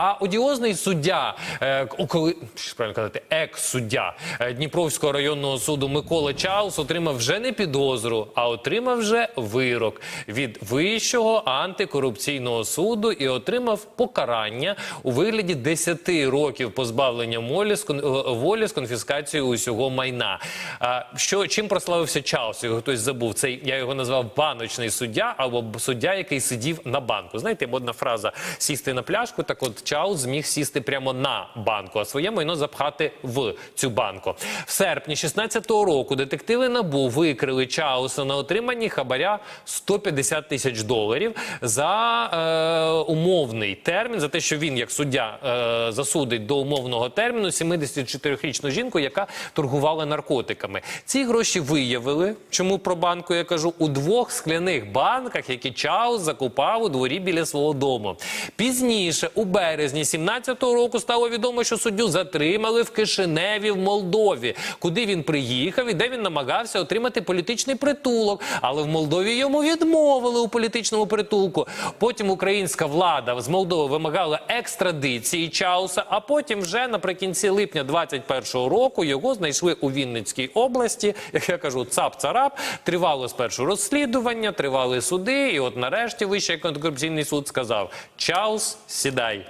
А одіозний суддя, е, коли правильно казати, екс-суддя е, Дніпровського районного суду Микола Чаус отримав вже не підозру, а отримав вже вирок від вищого антикорупційного суду і отримав покарання у вигляді 10 років позбавлення волі е, з конфіскацією усього майна. Що чим прославився Чаус? Його хтось забув. Цей я його назвав баночний суддя або суддя, який сидів на банку. Знаєте, модна фраза сісти на пляшку. Так от Чаус зміг сісти прямо на банку, а своє майно запхати в цю банку. В серпні 16-го року детективи набу викрили Чауса на отриманні хабаря 150 тисяч доларів за е, умовний термін, за те, що він, як суддя, е, засудить до умовного терміну 74-річну жінку, яка торгувала наркотиками. Ці гроші виявили, чому про банку я кажу, у двох скляних банках, які Чаус закупав у дворі біля свого дому. Пізніше, у березні 17-го року, стало відомо, що суддю затримали в Кишиневі в Молдові, куди він приїхав і де він намагався отримати політичний притулок. Але в Молдові йому відмовили у політичному притулку. Потім українська влада з Молдови вимагала екстрадиції Чауса. А потім, вже наприкінці липня 21-го року, його знайшли у Вінницькій області. Як я кажу, цап-царап. Тривало спершу розслідування, тривали суди. І от нарешті Вищий антикорупційний суд сказав: Чаус, сідай.